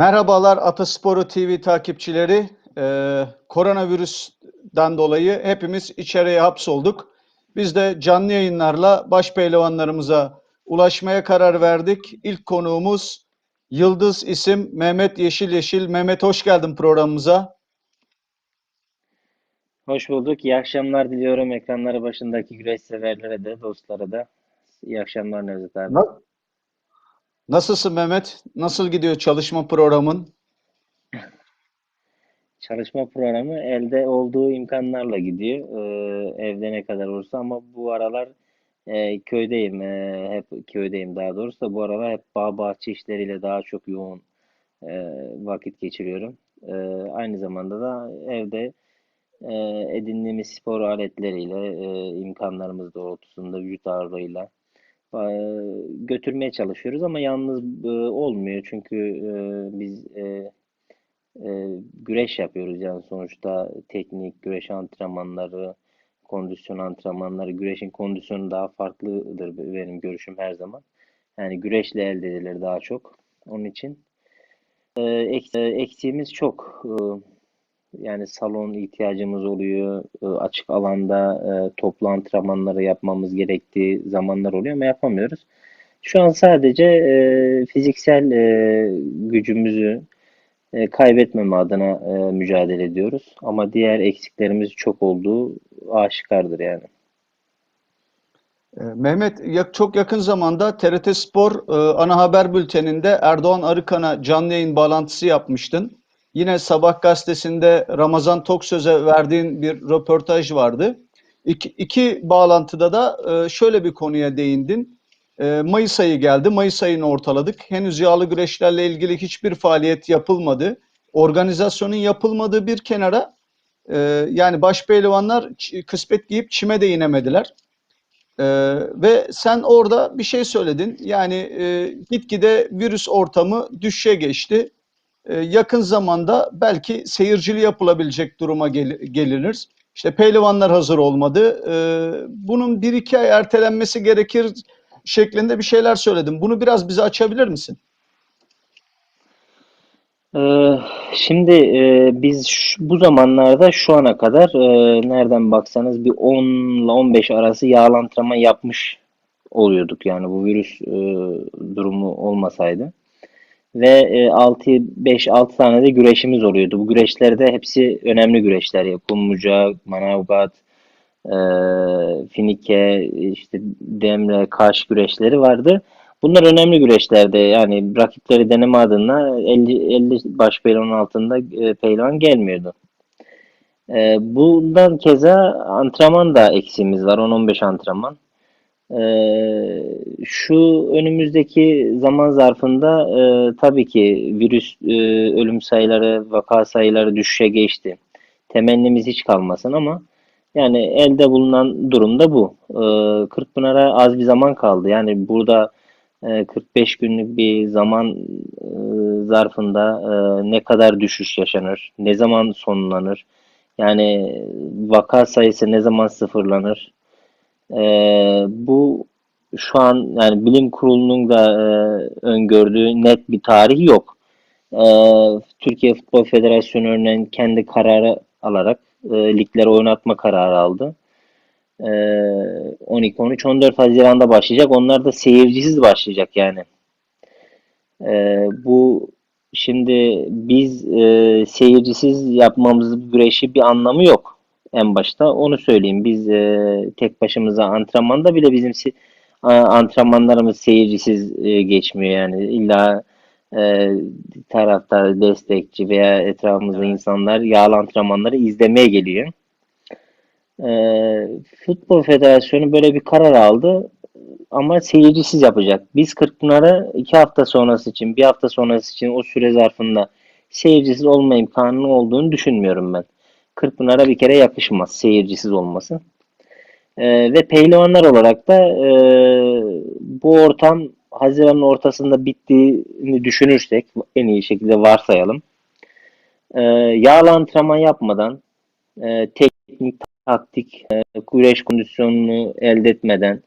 Merhabalar Atasporu TV takipçileri. Ee, koronavirüsten dolayı hepimiz içeriye hapsolduk. Biz de canlı yayınlarla baş pehlivanlarımıza ulaşmaya karar verdik. İlk konuğumuz Yıldız isim Mehmet Yeşil Yeşil. Mehmet hoş geldin programımıza. Hoş bulduk. İyi akşamlar diliyorum ekranları başındaki güreş severlere de, dostlara da. İyi akşamlar Nevzat abi. Na- Nasılsın Mehmet? Nasıl gidiyor çalışma programın? Çalışma programı elde olduğu imkanlarla gidiyor. Ee, evde ne kadar olursa ama bu aralar e, köydeyim. E, hep köydeyim daha doğrusu bu aralar hep bağ bahçe işleriyle daha çok yoğun e, vakit geçiriyorum. E, aynı zamanda da evde e, edindiğimiz spor aletleriyle, e, imkanlarımız doğrultusunda vücut ağırlığıyla götürmeye çalışıyoruz ama yalnız e, olmuyor çünkü e, biz e, güreş yapıyoruz yani sonuçta teknik güreş antrenmanları, kondisyon antrenmanları, güreşin kondisyonu daha farklıdır benim görüşüm her zaman. Yani güreşle elde edilir daha çok. Onun için eks- eksiğimiz çok. Yani salon ihtiyacımız oluyor. E, Açık alanda e, toplu antrenmanları yapmamız gerektiği zamanlar oluyor ama yapamıyoruz. Şu an sadece e, fiziksel gücümüzü e, kaybetmeme adına mücadele ediyoruz. Ama diğer eksiklerimiz çok olduğu aşikardır yani. Mehmet çok yakın zamanda TRT Spor ana haber bülteninde Erdoğan Arıkan'a canlı yayın bağlantısı yapmıştın. Yine Sabah gazetesinde Ramazan Toksöz'e verdiğin bir röportaj vardı. İki, iki bağlantıda da e, şöyle bir konuya değindin. E, Mayıs ayı geldi. Mayıs ayını ortaladık. Henüz yağlı güreşlerle ilgili hiçbir faaliyet yapılmadı. Organizasyonun yapılmadığı bir kenara e, yani baş pehlivanlar kısmet giyip çime de inemediler. Ee, ve sen orada bir şey söyledin. Yani e, gitgide virüs ortamı düşüşe geçti. Ee, yakın zamanda belki seyircili yapılabilecek duruma gel- gelinir. İşte pehlivanlar hazır olmadı. Ee, bunun bir iki ay ertelenmesi gerekir şeklinde bir şeyler söyledim. Bunu biraz bize açabilir misin? Ee, şimdi e, biz bu zamanlarda şu ana kadar e, nereden baksanız bir 10 ile 15 arası yağlı yapmış oluyorduk. Yani bu virüs e, durumu olmasaydı. Ve e, 6 5-6 tane de güreşimiz oluyordu. Bu güreşlerde hepsi önemli güreşler. Ya. Kumluca, Manavgat, e, Finike, işte Demre, Kaş güreşleri vardı. Bunlar önemli güreşlerdi. Yani rakipleri deneme adına 50, 50 baş pehlivanın altında e, pehlivan gelmiyordu. E, bundan keza antrenman da eksiğimiz var. 10-15 antrenman. E, şu önümüzdeki zaman zarfında e, tabii ki virüs e, ölüm sayıları, vaka sayıları düşüşe geçti. Temennimiz hiç kalmasın ama yani elde bulunan durum da bu. E, Kırkpınar'a az bir zaman kaldı. Yani burada e, 45 günlük bir zaman e, zarfında e, ne kadar düşüş yaşanır, ne zaman sonlanır, yani vaka sayısı ne zaman sıfırlanır, e, bu şu an yani bilim kurulunun da e, öngördüğü net bir tarih yok. E, Türkiye Futbol Federasyonu örneğin kendi kararı alarak e, ligleri oynatma kararı aldı. E, 12, 13, 14 Haziran'da başlayacak. Onlar da seyircisiz başlayacak yani. E, bu şimdi biz e, seyircisiz yapmamız güreşi bir anlamı yok en başta. Onu söyleyeyim. Biz e, tek başımıza antrenmanda bile bizim a- antrenmanlarımız seyircisiz e, geçmiyor yani. İlla e, taraftar, destekçi veya etrafımızda insanlar yağlı antrenmanları izlemeye geliyor. E, Futbol Federasyonu böyle bir karar aldı ama seyircisiz yapacak. Biz Kırkpınar'ı iki hafta sonrası için, bir hafta sonrası için o süre zarfında seyircisiz olma imkanının olduğunu düşünmüyorum ben. Kırkpınar'a bir kere yakışmaz seyircisiz olması. Ee, ve pehlivanlar olarak da e, bu ortam Haziran'ın ortasında bittiğini düşünürsek en iyi şekilde varsayalım. Ee, yağlı antrenman yapmadan e, teknik, taktik, e, güreş kondisyonunu elde etmeden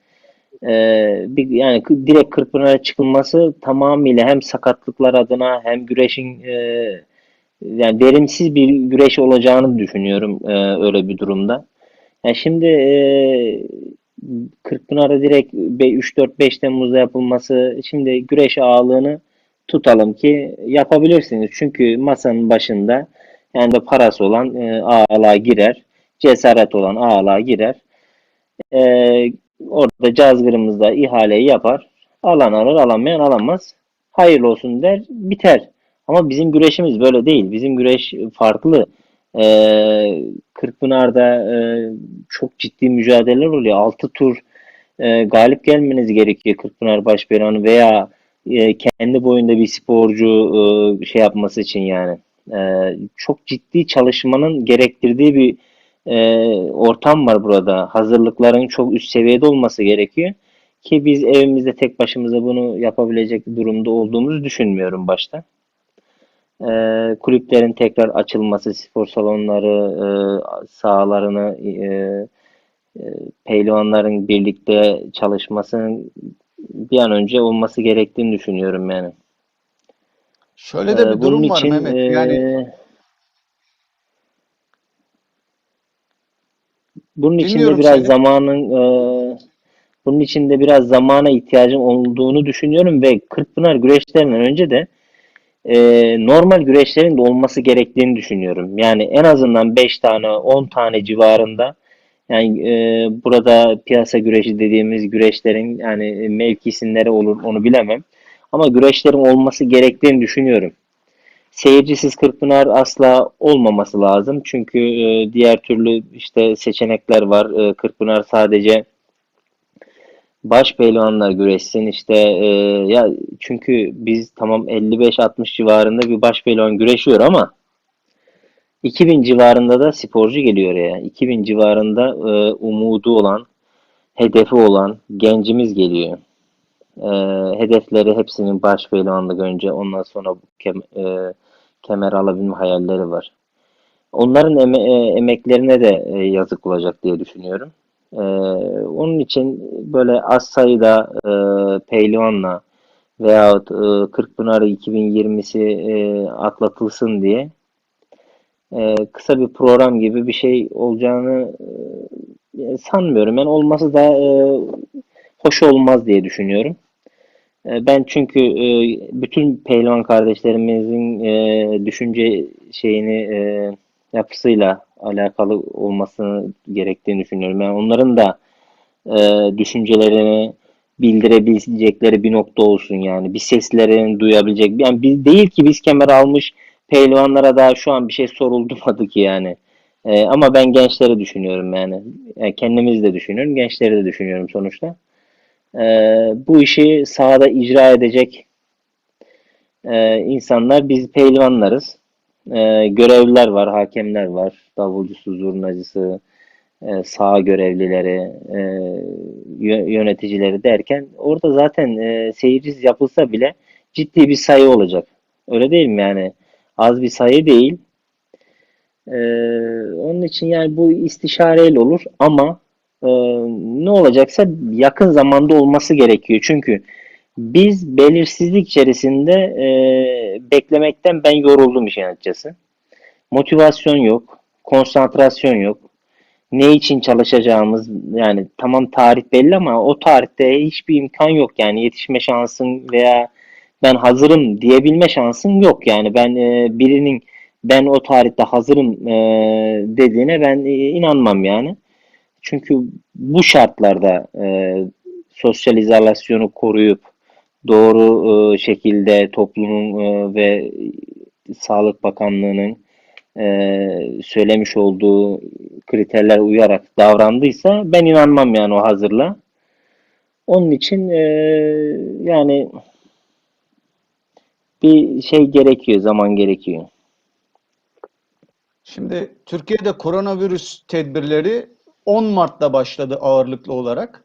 Ee, bir, yani direkt Kırkpınar'a çıkılması tamamıyla hem sakatlıklar adına hem güreşin e, yani verimsiz bir güreş olacağını düşünüyorum e, öyle bir durumda. Yani şimdi e, Kırkpınar'a direkt 3-4-5 Temmuz'da yapılması şimdi güreş ağırlığını tutalım ki yapabilirsiniz. Çünkü masanın başında yani de parası olan e, ağalığa girer. Cesaret olan ağalığa girer. E, orada cazgırımızda ihaleyi yapar. Alan alır, alamayan alamaz. Hayırlı olsun der, biter. Ama bizim güreşimiz böyle değil. Bizim güreş farklı. E, Kırkpınar'da e, çok ciddi mücadeleler oluyor. 6 tur e, galip gelmeniz gerekiyor Kırkpınar Başpehlivanı veya e, kendi boyunda bir sporcu e, şey yapması için yani. E, çok ciddi çalışmanın gerektirdiği bir e, ortam var burada. Hazırlıkların çok üst seviyede olması gerekiyor. Ki biz evimizde tek başımıza bunu yapabilecek durumda olduğumuzu düşünmüyorum başta. E, kulüplerin tekrar açılması, spor salonları, e, sahalarını, e, e, pehlivanların birlikte çalışmasının bir an önce olması gerektiğini düşünüyorum yani. Şöyle de Ee, bir bunun durum var için Mehmet. e, Yani bunun için de biraz seni. zamanın e, bunun için de biraz zamana ihtiyacım olduğunu düşünüyorum ve Kırkpınar güreşlerinden önce de e, normal güreşlerin de olması gerektiğini düşünüyorum. Yani en azından 5 tane 10 tane civarında yani e, burada piyasa güreşi dediğimiz güreşlerin yani mevki isimleri olur onu bilemem. Ama güreşlerin olması gerektiğini düşünüyorum. Seyircisiz Kırkpınar asla olmaması lazım. Çünkü e, diğer türlü işte seçenekler var. E, Kırkpınar sadece baş pehlivanlar güreşsin işte e, ya çünkü biz tamam 55-60 civarında bir baş pehlivan güreşiyor ama 2000 civarında da sporcu geliyor ya. 2000 civarında e, umudu olan, hedefi olan gencimiz geliyor. E, hedefleri hepsinin baş pehlivanlık önce ondan sonra kem, e, kemer alabilme hayalleri var. Onların eme, e, emeklerine de e, yazık olacak diye düşünüyorum. E, onun için böyle az sayıda e, pehlivanla veyahut e, Kırkpınar 2020'si e, atlatılsın diye e, kısa bir program gibi bir şey olacağını e, sanmıyorum. Yani olması da e, hoş olmaz diye düşünüyorum. E, ben çünkü e, bütün pehlivan kardeşlerimizin e, düşünce şeyini e, yapısıyla alakalı olmasını gerektiğini düşünüyorum. Yani onların da e, düşüncelerini bildirebilecekleri bir nokta olsun yani. Bir seslerini duyabilecek. Yani biz değil ki biz kemer almış pehlivanlara daha şu an bir şey sorulmadı ki yani. E, ama ben gençleri düşünüyorum yani. yani. Kendimizi de düşünüyorum, gençleri de düşünüyorum sonuçta. E, bu işi sahada icra edecek e, insanlar biz pehlivanlarız. E, görevliler var, hakemler var, davulcusu, zurnacısı, e, saha görevlileri, e, yöneticileri derken orada zaten e, seyircisiz yapılsa bile ciddi bir sayı olacak. Öyle değil mi yani? Az bir sayı değil. E, onun için yani bu istişareyle olur ama e, ne olacaksa yakın zamanda olması gerekiyor. Çünkü biz belirsizlik içerisinde e, beklemekten ben yoruldum işin açıkçası. Motivasyon yok, konsantrasyon yok ne için çalışacağımız yani tamam tarih belli ama o tarihte hiçbir imkan yok yani yetişme şansın veya ben hazırım diyebilme şansın yok yani ben e, birinin ben o tarihte hazırım e, dediğine ben e, inanmam yani. Çünkü bu şartlarda e, sosyal izolasyonu koruyup doğru e, şekilde toplumun e, ve Sağlık Bakanlığı'nın e, söylemiş olduğu kriterler uyarak davrandıysa ben inanmam yani o hazırla. Onun için yani bir şey gerekiyor, zaman gerekiyor. Şimdi Türkiye'de koronavirüs tedbirleri 10 Mart'ta başladı ağırlıklı olarak.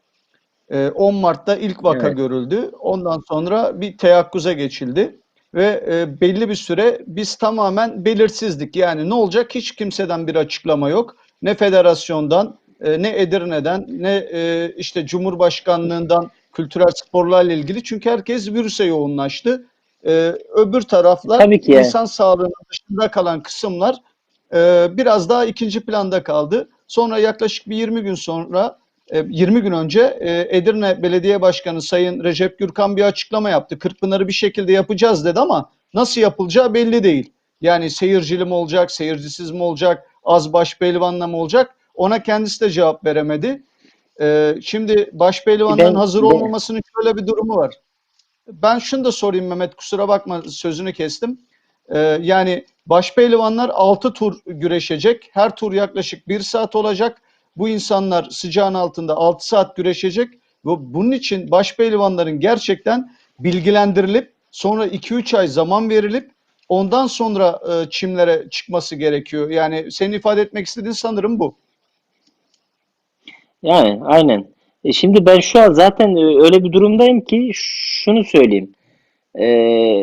10 Mart'ta ilk vaka evet. görüldü. Ondan sonra bir teyakkuza geçildi ve e, belli bir süre biz tamamen belirsizdik. Yani ne olacak hiç kimseden bir açıklama yok. Ne federasyondan, e, ne Edirne'den, ne e, işte Cumhurbaşkanlığından kültürel sporlarla ilgili. Çünkü herkes virüse yoğunlaştı. Ee, öbür taraflar Tabii ki. insan sağlığının dışında kalan kısımlar e, biraz daha ikinci planda kaldı. Sonra yaklaşık bir 20 gün sonra, e, 20 gün önce e, Edirne Belediye Başkanı Sayın Recep Gürkan bir açıklama yaptı. Kırkpınar'ı bir şekilde yapacağız dedi ama nasıl yapılacağı belli değil. Yani seyircili mi olacak, seyircisiz mi olacak, az baş pehlivanla mı olacak? Ona kendisi de cevap veremedi. Ee, şimdi baş pehlivanların hazır olmamasının şöyle bir durumu var. Ben şunu da sorayım Mehmet kusura bakma sözünü kestim. Yani baş pehlivanlar 6 tur güreşecek. Her tur yaklaşık 1 saat olacak. Bu insanlar sıcağın altında 6 saat güreşecek ve bunun için baş pehlivanların gerçekten bilgilendirilip sonra 2-3 ay zaman verilip ondan sonra e, çimlere çıkması gerekiyor. Yani senin ifade etmek istediğin sanırım bu. Yani aynen. E şimdi ben şu an zaten e, öyle bir durumdayım ki şunu söyleyeyim. E,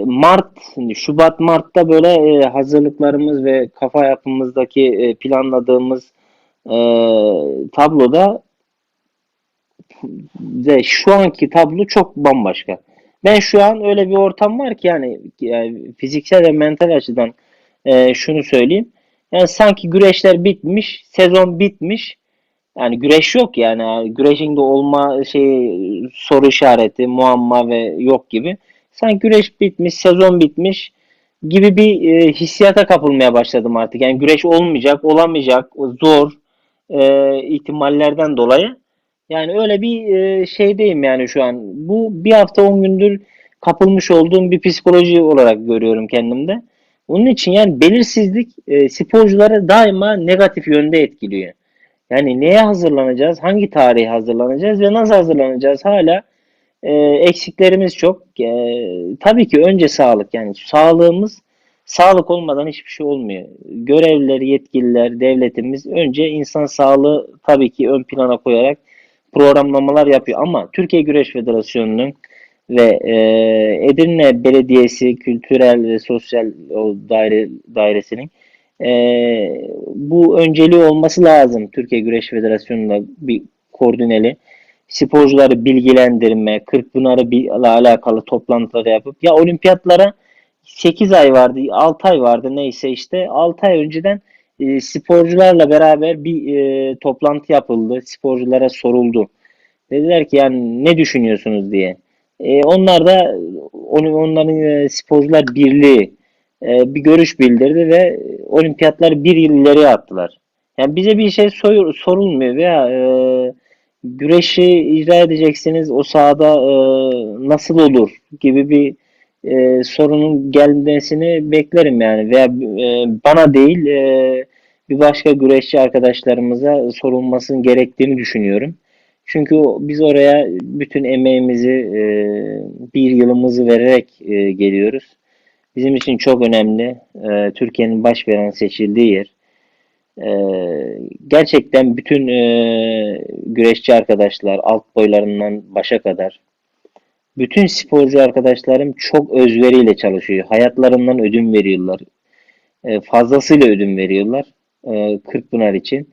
Mart, Şubat, Mart'ta böyle e, hazırlıklarımız ve kafa yapımızdaki e, planladığımız tabloda ve şu anki tablo çok bambaşka. Ben şu an öyle bir ortam var ki yani, yani fiziksel ve mental açıdan e, şunu söyleyeyim. Yani sanki güreşler bitmiş, sezon bitmiş. Yani güreş yok yani. Güreşin de olma şey soru işareti, muamma ve yok gibi. Sanki güreş bitmiş, sezon bitmiş gibi bir e, hissiyata kapılmaya başladım artık. Yani güreş olmayacak, olamayacak, zor e, ihtimallerden dolayı. Yani öyle bir e, şeydeyim yani şu an. Bu bir hafta 10 gündür kapılmış olduğum bir psikoloji olarak görüyorum kendimde. Onun için yani belirsizlik e, sporcuları daima negatif yönde etkiliyor. Yani neye hazırlanacağız, hangi tarihe hazırlanacağız ve nasıl hazırlanacağız hala e, eksiklerimiz çok. E, tabii ki önce sağlık yani sağlığımız sağlık olmadan hiçbir şey olmuyor. Görevliler, yetkililer, devletimiz önce insan sağlığı tabii ki ön plana koyarak programlamalar yapıyor. Ama Türkiye Güreş Federasyonu'nun ve e, Edirne Belediyesi Kültürel ve Sosyal o daire dairesinin e, bu önceliği olması lazım. Türkiye Güreş Federasyonu'nda bir koordineli sporcuları bilgilendirme, Kırkpınar'ı ile alakalı toplantılar yapıp ya olimpiyatlara 8 ay vardı, 6 ay vardı neyse işte 6 ay önceden e, sporcularla beraber bir e, toplantı yapıldı. Sporculara soruldu. Dediler ki yani ne düşünüyorsunuz diye. E, onlar da onu, onların e, sporcular birliği e, bir görüş bildirdi ve olimpiyatları bir yıl ileriye attılar. Yani bize bir şey soyur, sorulmuyor veya e, güreşi icra edeceksiniz o sahada e, nasıl olur gibi bir e, sorunun gelmesini beklerim yani veya e, bana değil e, bir başka güreşçi arkadaşlarımıza sorulmasının gerektiğini düşünüyorum. Çünkü biz oraya bütün emeğimizi, e, bir yılımızı vererek e, geliyoruz. Bizim için çok önemli. E, Türkiye'nin baş veren seçildiği yer. E, gerçekten bütün e, güreşçi arkadaşlar, alt boylarından başa kadar, bütün sporcu arkadaşlarım çok özveriyle çalışıyor. Hayatlarından ödün veriyorlar. E, fazlasıyla ödün veriyorlar. E, Kırkpınar için.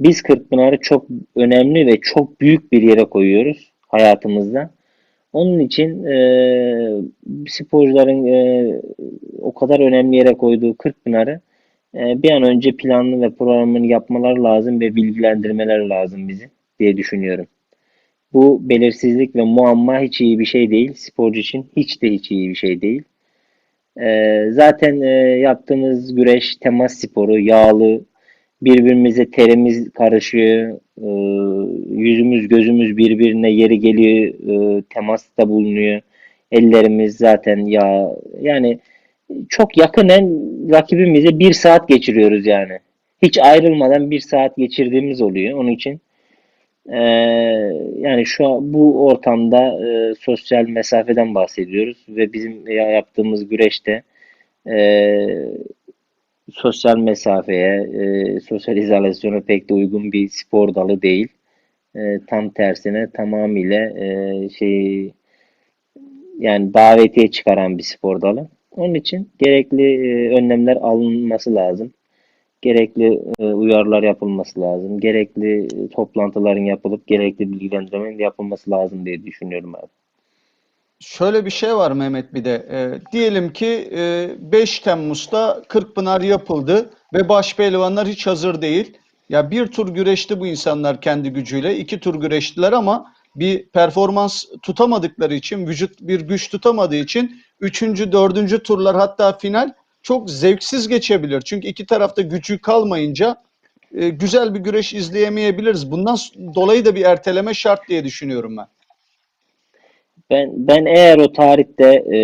Biz Kırkpınar'ı çok önemli ve çok büyük bir yere koyuyoruz hayatımızda. Onun için e, sporcuların e, o kadar önemli yere koyduğu Kırkpınar'ı e, bir an önce planlı ve programını yapmalar lazım ve bilgilendirmeler lazım bizi diye düşünüyorum. Bu belirsizlik ve muamma hiç iyi bir şey değil. Sporcu için hiç de hiç iyi bir şey değil. E, zaten e, yaptığımız güreş temas sporu, yağlı, birbirimize terimiz karışıyor, e, yüzümüz gözümüz birbirine yeri geliyor, e, temasta bulunuyor. Ellerimiz zaten yağ, yani çok yakınen rakibimize bir saat geçiriyoruz yani. Hiç ayrılmadan bir saat geçirdiğimiz oluyor. Onun için e, yani şu bu ortamda e, sosyal mesafeden bahsediyoruz ve bizim yaptığımız güreşte e, sosyal mesafeye, e, sosyal izolasyona pek de uygun bir spor dalı değil. E, tam tersine tamamıyla e, şey yani davetiye çıkaran bir spor dalı. Onun için gerekli e, önlemler alınması lazım. Gerekli e, uyarılar yapılması lazım. Gerekli e, toplantıların yapılıp gerekli bilgilendirmenin yapılması lazım diye düşünüyorum abi. Şöyle bir şey var Mehmet bir de. Ee, diyelim ki e, 5 Temmuz'da Kırkpınar yapıldı ve baş pehlivanlar hiç hazır değil. Ya bir tur güreşti bu insanlar kendi gücüyle. iki tur güreştiler ama bir performans tutamadıkları için, vücut bir güç tutamadığı için üçüncü, dördüncü turlar hatta final çok zevksiz geçebilir. Çünkü iki tarafta gücü kalmayınca e, güzel bir güreş izleyemeyebiliriz. Bundan dolayı da bir erteleme şart diye düşünüyorum ben. Ben ben eğer o tarihte e,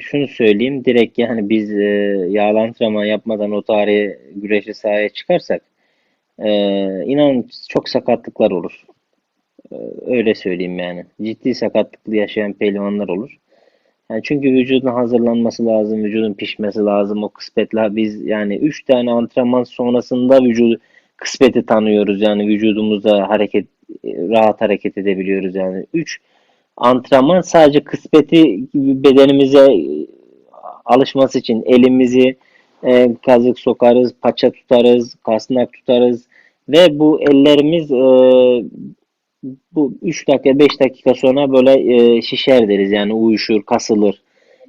şunu söyleyeyim direkt yani biz e, yağlı antrenman yapmadan o tarihe güreşi sahaya çıkarsak e, inanın çok sakatlıklar olur. E, öyle söyleyeyim yani. Ciddi sakatlıklı yaşayan pehlivanlar olur. Yani çünkü vücudun hazırlanması lazım, vücudun pişmesi lazım. O kısmetler biz yani 3 tane antrenman sonrasında vücudu kısmeti tanıyoruz. Yani vücudumuzda hareket rahat hareket edebiliyoruz yani. 3 antrenman sadece kısmeti bedenimize e, alışması için elimizi e, kazık sokarız, paça tutarız, kasnak tutarız ve bu ellerimiz e, bu 3 dakika 5 dakika sonra böyle e, şişer deriz yani uyuşur, kasılır.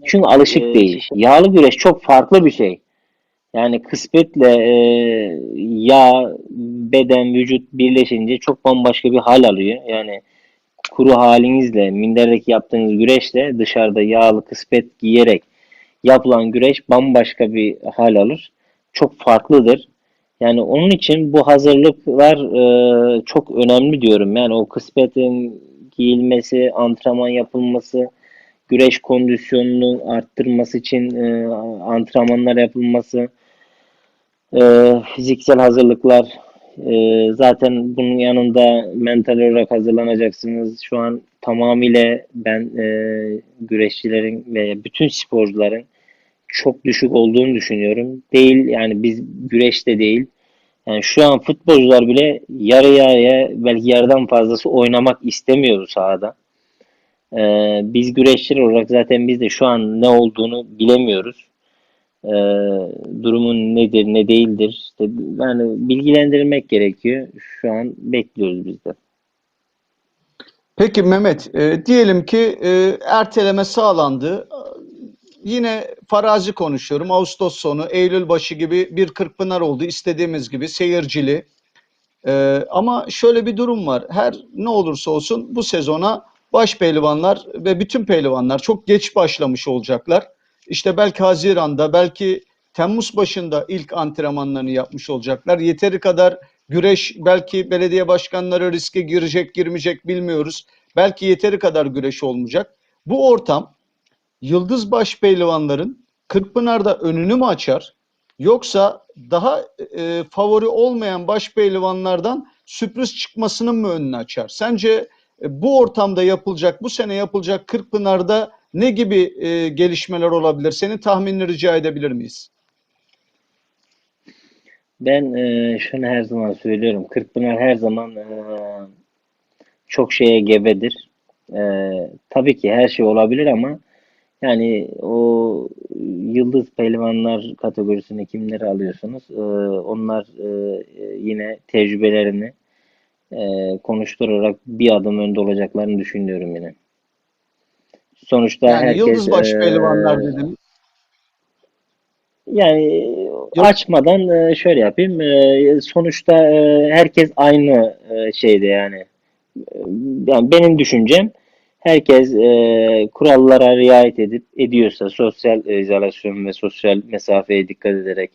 Çünkü alışık E, değil. Yağlı güreş çok farklı bir şey. Yani kısmetle e, yağ, beden, vücut birleşince çok bambaşka bir hal alıyor. Yani kuru halinizle, minderdeki yaptığınız güreşle dışarıda yağlı kısmet giyerek yapılan güreş bambaşka bir hal alır. Çok farklıdır. Yani onun için bu hazırlıklar e, çok önemli diyorum. Yani o kısmetin giyilmesi, antrenman yapılması, güreş kondisyonunu arttırması için e, antrenmanlar yapılması, e, fiziksel hazırlıklar, e, zaten bunun yanında mental olarak hazırlanacaksınız. Şu an tamamıyla ben e, güreşçilerin ve bütün sporcuların çok düşük olduğunu düşünüyorum. Değil yani biz güreşte değil. Yani şu an futbolcular bile yarı yarıya belki yarıdan fazlası oynamak istemiyor sahada. Ee, biz güreşçiler olarak zaten biz de şu an ne olduğunu bilemiyoruz. Ee, durumun nedir ne değildir. İşte yani bilgilendirilmek gerekiyor. Şu an bekliyoruz biz de. Peki Mehmet, e, diyelim ki e, erteleme sağlandı. Yine farazi konuşuyorum. Ağustos sonu, Eylül başı gibi bir Kırkpınar oldu. istediğimiz gibi seyircili. E, ama şöyle bir durum var. Her ne olursa olsun bu sezona baş pehlivanlar ve bütün pehlivanlar çok geç başlamış olacaklar. İşte belki Haziran'da, belki Temmuz başında ilk antrenmanlarını yapmış olacaklar. Yeteri kadar güreş, belki belediye başkanları riske girecek, girmeyecek bilmiyoruz. Belki yeteri kadar güreş olmayacak. Bu ortam Yıldız baş pehlivanların Kırkpınar'da önünü mü açar? Yoksa daha e, favori olmayan baş pehlivanlardan sürpriz çıkmasının mı önünü açar? Sence e, bu ortamda yapılacak, bu sene yapılacak Kırkpınar'da ne gibi e, gelişmeler olabilir? Senin tahminini rica edebilir miyiz? Ben e, şunu her zaman söylüyorum. Kırkpınar her zaman e, çok şeye gebedir. E, tabii ki her şey olabilir ama yani o yıldız pehlivanlar kategorisine kimleri alıyorsunuz? E, onlar e, yine tecrübelerini e, konuşturarak bir adım önde olacaklarını düşünüyorum yine. Sonuçta Yani herkes yıldız baş e, pehlivanlar dedim. Yani Yok. açmadan e, şöyle yapayım. E, Sonuçta e, herkes aynı e, şeyde yani. E, Yani benim düşüncem herkes e, kurallara riayet edip ediyorsa sosyal izolasyon ve sosyal mesafeye dikkat ederek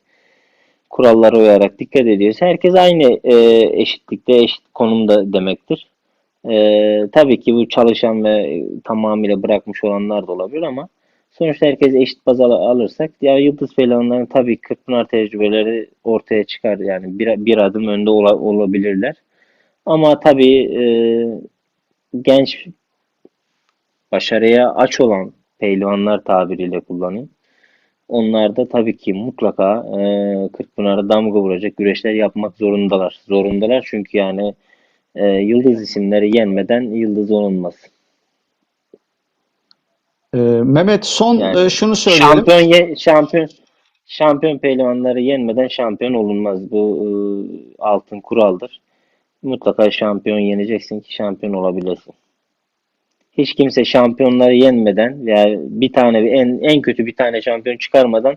kurallara uyarak dikkat ediyorsa herkes aynı e, eşitlikte eşit konumda demektir. E, tabii ki bu çalışan ve tamamıyla bırakmış olanlar da olabilir ama sonuçta herkes eşit baz al- alırsak ya Yıldız Pehlivanların tabii Kırkpınar tecrübeleri ortaya çıkar yani bir, bir adım önde ola- olabilirler. Ama tabii e, genç başarıya aç olan pehlivanlar tabiriyle kullanayım. Onlar da tabii ki mutlaka e, Kırkpınar'a damga vuracak güreşler yapmak zorundalar. Zorundalar çünkü yani e, yıldız isimleri yenmeden yıldız olunmaz. E, Mehmet son Yani e, şunu söyleyelim. Şampiyon ye- şampiyon Şampiyon pehlivanları yenmeden şampiyon olunmaz. Bu e, altın kuraldır. Mutlaka şampiyon yeneceksin ki şampiyon olabilesin. Hiç kimse şampiyonları yenmeden veya bir tane en en kötü bir tane şampiyon çıkarmadan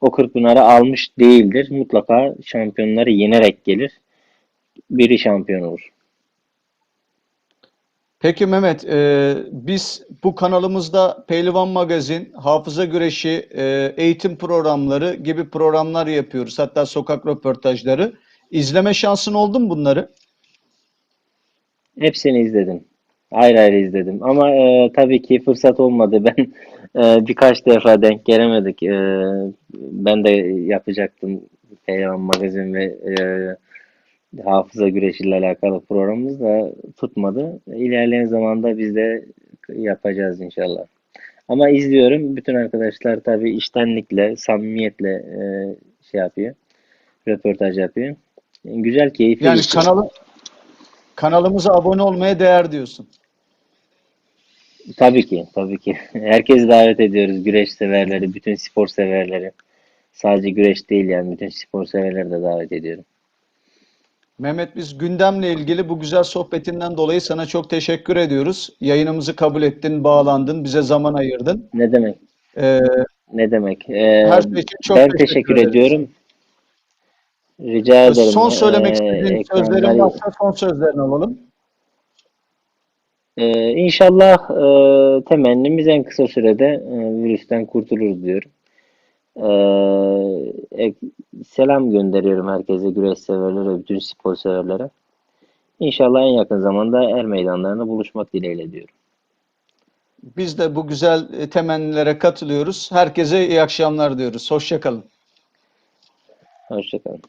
o Kırkpınar'ı almış değildir. Mutlaka şampiyonları yenerek gelir. Biri şampiyon olur. Peki Mehmet, e, biz bu kanalımızda Pehlivan Magazin, Hafıza Güreşi, e, eğitim programları gibi programlar yapıyoruz. Hatta sokak röportajları. İzleme şansın oldu mu bunları? Hepsini izledim. Ayrı ayrı izledim. Ama e, tabii ki fırsat olmadı. Ben e, birkaç defa denk gelemedik. E, ben de yapacaktım Pehlivan Magazin ve e, hafıza güreşiyle alakalı programımız da tutmadı. İlerleyen zamanda biz de yapacağız inşallah. Ama izliyorum. Bütün arkadaşlar tabii iştenlikle, samimiyetle e, şey yapıyor. Röportaj yapıyor. Güzel, keyifli. Yani şey. kanalı kanalımıza abone olmaya değer diyorsun. Tabii ki, tabii ki. Herkesi davet ediyoruz. Güreş severleri, bütün spor severleri. Sadece güreş değil yani, bütün spor severleri de davet ediyorum. Mehmet biz gündemle ilgili bu güzel sohbetinden dolayı sana çok teşekkür ediyoruz. Yayınımızı kabul ettin, bağlandın, bize zaman ayırdın. Ne demek? E, Ne demek? Ee, Her şey için çok ben teşekkür teşekkür ederiz. ediyorum. Rica ederim. son söylemek Ee, istediğin sözlerin ekranları- varsa son sözlerini alalım. Ee, inşallah e, temennimiz en kısa sürede e, virüsten kurtuluruz diyorum. Ee, selam gönderiyorum herkese, güreş severlere, bütün spor severlere. İnşallah en yakın zamanda er meydanlarında buluşmak dileğiyle diyorum. Biz de bu güzel e, temennilere katılıyoruz. Herkese iyi akşamlar diyoruz. Hoşça kalın. Hoşçakalın.